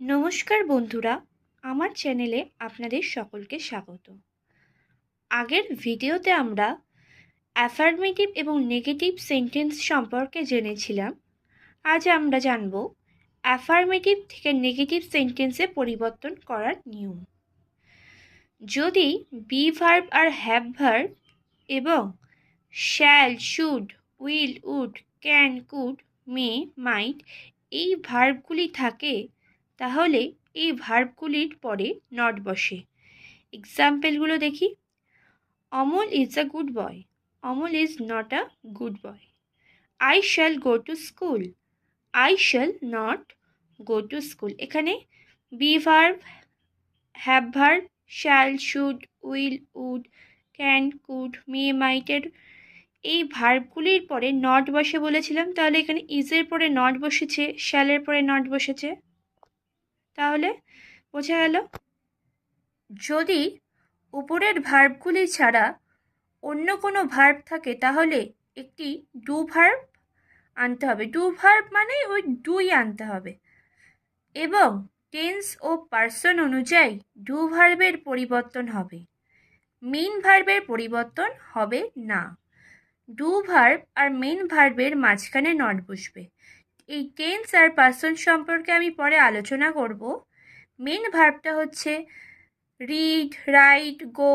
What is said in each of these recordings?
নমস্কার বন্ধুরা, আমার চ্যানেলে আপনাদের সকলকে স্বাগত। আগের ভিডিওতে আমরা অ্যাফার্মেটিভ এবং নেগেটিভ সেন্টেন্স সম্পর্কে জেনেছিলাম। আজ আমরা জানব অ্যাফার্মেটিভ থেকে নেগেটিভ সেন্টেন্সে পরিবর্তন করার নিয়ম। যদি বি ভার্ব আর হ্যাভ ভার্ব এবং shall should will would can could may might এই ভার্বগুলি থাকে তাহলে এই ভার্বগুলির পরে নট বসে। এক্সাম্পলগুলো দেখি। Amal is a good boy Amal is not a good boy I shall go to school I shall not go to school এখানে be verb have verb shall should will would can could may মাইটের এই ভার্বগুলির পরে not বসে বলেছিলাম। তাহলে এখানে ইজের পরে not বসেছে শ্যালের পরে নট বসেছে। তাহলে বোঝা গেল, যদি উপরের ভার্বগুলি ছাড়া অন্য কোনো ভার্ব থাকে, তাহলে একটি ডু ভার্ব আনতে হবে। ডু ভার্ব মানে ওই ডুই আনতে হবে। এবং টেন্স ও পার্সন অনুযায়ী ডু ভার্বের পরিবর্তন হবে। মেন ভার্বের পরিবর্তন হবে না। ডু ভার্ব আর মেন ভার্বের মাঝখানে নট বসবে। এই টেন্স আর পার্সন সম্পর্কে আমি পরে আলোচনা করব। মেন ভার্বটা হচ্ছে read write go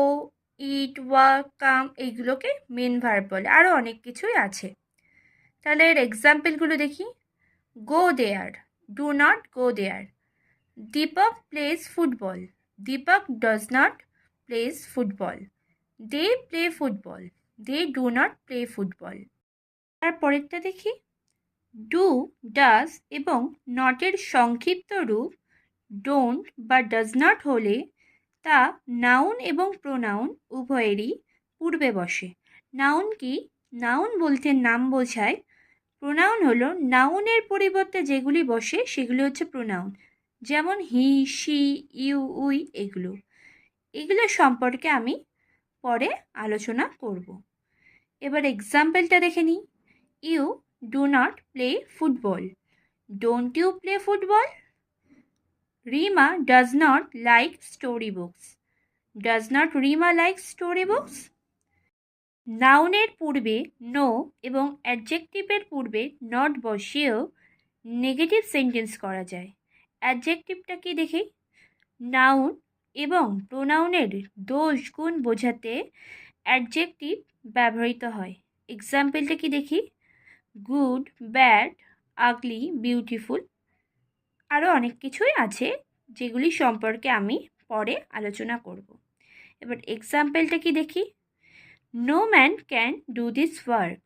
eat walk come এইগুলোকে মেন ভার্ব বলে। আরও অনেক কিছুই আছে। তাহলে এর এক্সাম্পলগুলো দেখি। Go there do not go there Deepak plays football Deepak does not plays football they play football they do not play football তারপরেরটা দেখি। ডু ডাজ এবং নটের সংক্ষিপ্ত রূপ ডোন্ট বা ডাজ নট হলে তা নাউন এবং প্রোনাউন উভয়েরই পূর্বে বসে। নাউন কি? নাউন বলতে নাম বোঝায়। প্রোনাউন হলো নাউনের পরিবর্তে যেগুলি বসে সেগুলি হচ্ছে প্রোনাউন যেমন হি শি ইউ উই এগুলো। এগুলো সম্পর্কে আমি পরে আলোচনা করব। এবার এক্সাম্পলটা দেখে নিই। You do not play football. Don't you play football? Rima does not like storybooks. Does not Rima like storybooks? নাউনের পূর্বে নো এবং অ্যাডজেক্টিভের পূর্বে নট বসিয়েও নেগেটিভ সেন্টেন্স করা যায় অ্যাডজেক্টিভটা কি দেখি নাউন এবং প্রোনাউনের দোষ গুণ বোঝাতে অ্যাডজেক্টিভ ব্যবহৃত হয় এক্সাম্পলটা কি দেখি গুড, ব্যাড, আগলি, বিউটিফুল আরও অনেক কিছুই আছে যেগুলি সম্পর্কে আমি পরে আলোচনা করব। এবার এক্সাম্পলটা কি দেখি? No man can do this work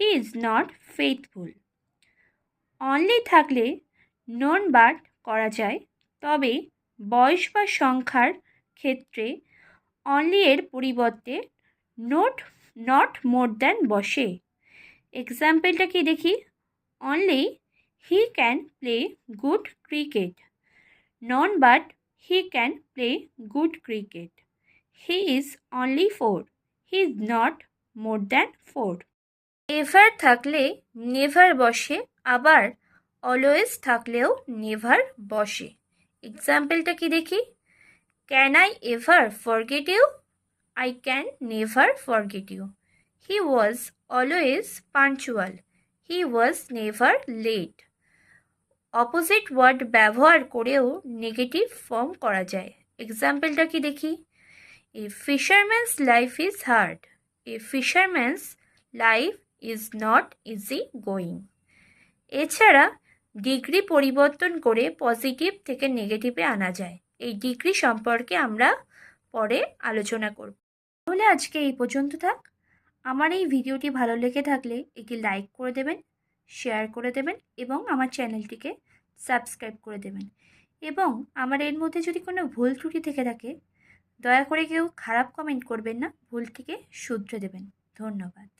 he is not faithful only থাকলে নন বাট করা যায়, তবে বয়স বা সংখ্যার ক্ষেত্রে অনলি এর পরিবর্তে নোট নট মোর দ্যান বসে। এক্সাম্পলটা কি দেখি? Only he can play good cricket none but he can play good cricket he is only four he is not more than four ever থাকলে নেভার বসে, আবার অলওয়েজ থাকলেও নেভার বসে। এক্সাম্পলটা কি দেখি? Can I ever forget you I can never forget you he was always punctual he was never late opposite word ব্যবহার করেও নেগেটিভ ফর্ম করা যায়। এক্সাম্পলটা কি দেখি? A fisherman's life is hard a fisherman's life is not easy going এছাড়া degree পরিবর্তন করে পজিটিভ থেকে নেগেটিভে আনা যায়। এই ডিগ্রি সম্পর্কে আমরা পরে আলোচনা করব। তাহলে আজকে এই পর্যন্ত থাক। আমার এই ভিডিওটি ভালো লেগে থাকলে এটি লাইক করে দেবেন শেয়ার করে দেবেন এবং আমার চ্যানেলটিকে সাবস্ক্রাইব করে দেবেন। এবং আমার এর মধ্যে যদি কোনো ভুল ত্রুটি থেকে থাকে, দয়া করে কেউ খারাপ কমেন্ট করবেন না, ভুলটিকে শুধরে দেবেন। ধন্যবাদ।